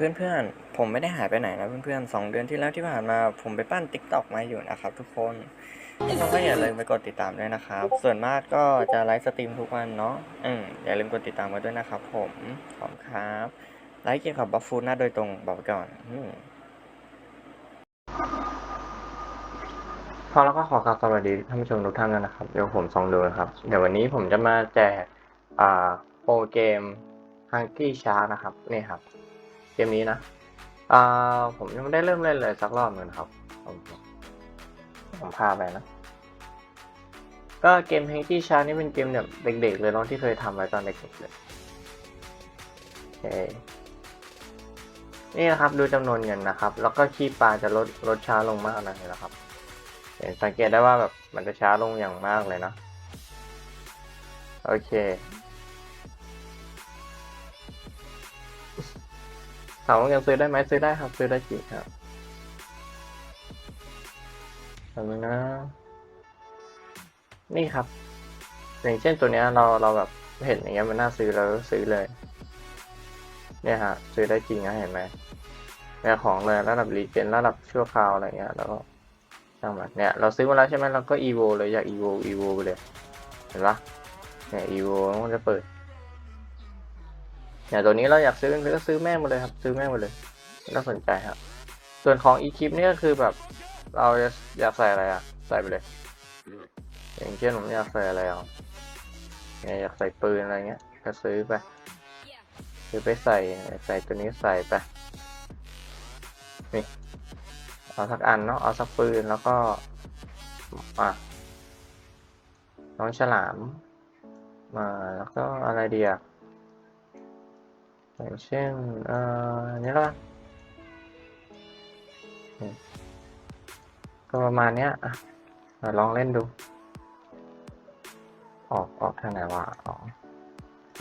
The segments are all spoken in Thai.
เพื่อนๆ ผมไม่ได้หายไปไหนนะเพื่อนๆสองเดือนที่แล้วที่ผ่านมาผมไปปั้นติ๊กต็อกมาอยู่นะครับทุกคนทุกคนก็อย่าลืมไปกดติดตามด้วยนะครับ ส่วนมากก็จะไลฟ์สตรีมทุกวันเนาะอืมอย่าลืมกดติดตามมาด้วยนะครับผมขอบครับไลฟ์เกี่ยวกับบัฟฟูน้าโดยตรงบอกไว้ก่อนอืมพอแล้วก็ขอกราบสวัสดีท่านผู้ชมทุกท่านด้วนะครับ เดี๋ยวผมซองดูนะครับ เดี๋ยววันนี้ผมจะมาแจกอ่าโปรเกม Hungry Shark นะครับ นี่ครับ เกมนี้นะอ่าผมยังไม่ได้เริ่มเล่นเลยสักรอบหนึ่งนะครับ ผมผมพาไปนะ ก็เกม Hungry Shark นี่เป็นเกมแบบเด็กๆเลยเนาะที่เคยทำไว้ตอนเด็กๆเลยโอเคนี่นะครับดูจำนวนเงินนะครับ แล้วก็คีบปลาจะลดลดช้าลงมากนะเห็นไหมครับเห็นสังเกตได้ว่าแบบมันจะช้าลงอย่างมากเลยนะ โอเคามว่ายังซื้อได้ไหมซื้อได้ครับ ซื้อได้จริงครับทำนึงนะ นี่ครับ อย่างเช่นตัวเนี้ยเราเราแบบเห็นอย่างเงี้ยมันน่าซื้อเราก็ซื้อเลย เนี่ยฮะ ซื้อได้จริงนะเห็นไหมเนี่ยของเลยระดับรีเจนระดับชั่วคราวอะไรเงี้ยแล้วก็ช่างมันเนี่ยเราซื้อมาแล้วใช่ไหมเราก็ evo เลยอยาก evo evo ไปเลยเห็นปะเนี่ย evo มันจะเปิด เนี่ยตัวนี้เราอยากซื้อก็ซื้อแม่งมาเลยครับ ซื้อแม่งมาเลยไม่ต้องสนใจครับ ส่วนของ e คลิปนี่ก็คือแบบ เราจะอยากใส่อะไรอะใส่ไปเลย อย่างเช่นผมอยากใส่อะไรอะเนี่ยอยากใส่ปืนอะไรเงี้ย ก็ซื้อไปซื้อไปใส่ใส่ตัวนี้ใส่ไปนี่เอาสักอันเนาะเอาสักปืนแล้วก็อะน้องฉลามมาแล้วก็อะไรเดีอะ อย่างเช่นเอ่อนี้ละก็ประมาณเนี้ยอะลองเล่นดู ออกออกทางไหนวะอ๋อโอเค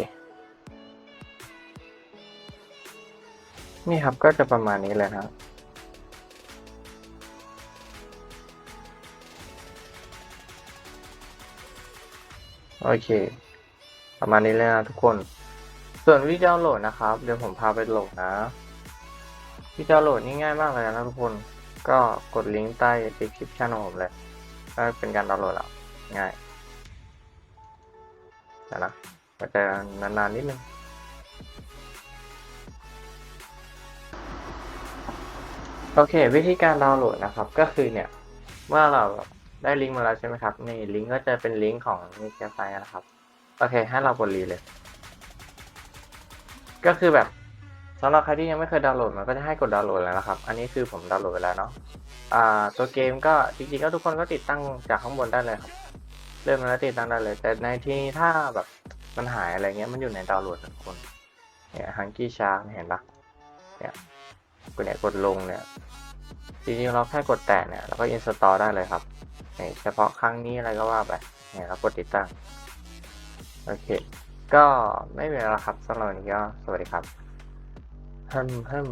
นี่ครับก็จะประมาณนี้เลยครับโอเค ประมาณนี้เลยนะทุกคน ส่วนวิธีดาวน์โหลดนะครับ เดี๋ยวผมพาไปโหลดนะวิธีดาวน์โหลดนี่ง่ายมากเลยนะทุกคน ก็กดลิงก์ใต้ description ของผมเลยก็เป็นการดาวน์โหลดแล้วง่ายเดี๋ยวนะมันจะนานๆนิดนึงโอเค วิธีการดาวน์โหลดนะครับ ก็คือเนี่ย เมื่อเราได้ลิงก์มาแล้วใช่ไหมครับนี่ลิงก์ก็จะเป็นลิงก์ของนิเ e ไซนะครับ โอเค ให้เรากดรีเลย ก็คือแบบสำหรับใครที่ยังไม่เคยดาวน์โหลดมันก็จะให้กดดาวน์โหลดแล้วนะครับ อันนี้คือผมดาวน์โหลดไปแล้วเนาะอ่าตัวเกมก็จริงๆก็ทุกคนก็ติดตั้งจากข้างบนได้เลยครับ เริ่มแล้วติดตั้งได้เลย แต่ในที่นี้ถ้าแบบมันหายอะไรเงี้ยมันอยู่ในดาวน์โหลดทุกคนเนี่ยฮังกี้ชาร์กเห็นปะเนี่ยกดเนี่ยกดลงเนี่ยจริงๆเราแค่กดแตะเนี่ยเราก็อินสตอลได้เลยครับเนี่ยเฉพาะครั้งนี้อะไรก็ว่าไปเนี่ยเรากดติดตั้งโอเค ก็ไม่มีแล้วครับสำหรับวันนี้ก็สวัสดีครับฮึมฮึม